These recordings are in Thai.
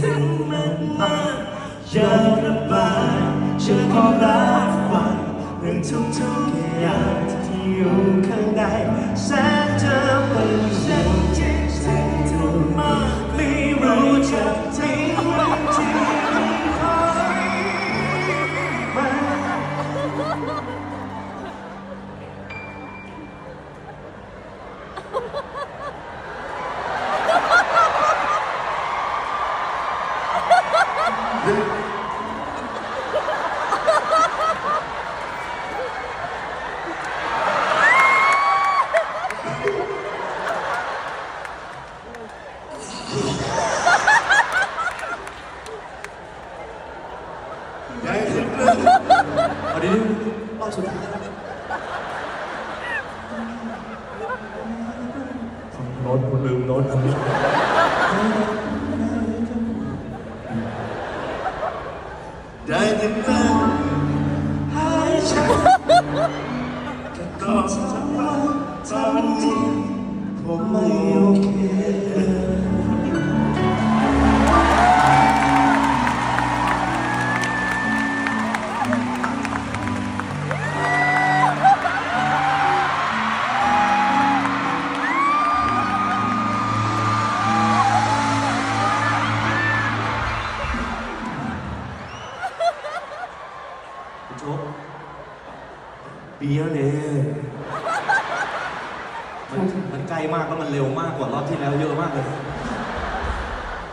ถึงมันมากอย่าระบายฉันขอรับฟังเรื่องทุกๆอย่างที่อยู่ข้างในแสนจะเป็นฉันคิดถึงเธอมากไม่รู้จะทิ้งไว้ที่ ไหนเอาดิรอบสุดท้ายโน้ตคุณลืมโน้ต ได้ยินแต่นั่งหายใจแต่ตอดเธอไว้ตอนนี้ผมไม่ เบียร์เลยมันมันไกลมากแล้วมันเร็วมากกว่ารอบที่แล้วเยอะมากเลย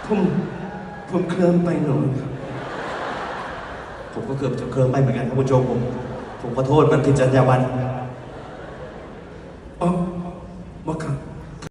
ผมผมเคลิ้มไปหน่อยครับ ผมก็เกือบจะเคลิ้มไปเหมือนกันครับคุณโจผม ผมขอโทษมันผิดจรรยาบรรณ อ๋อ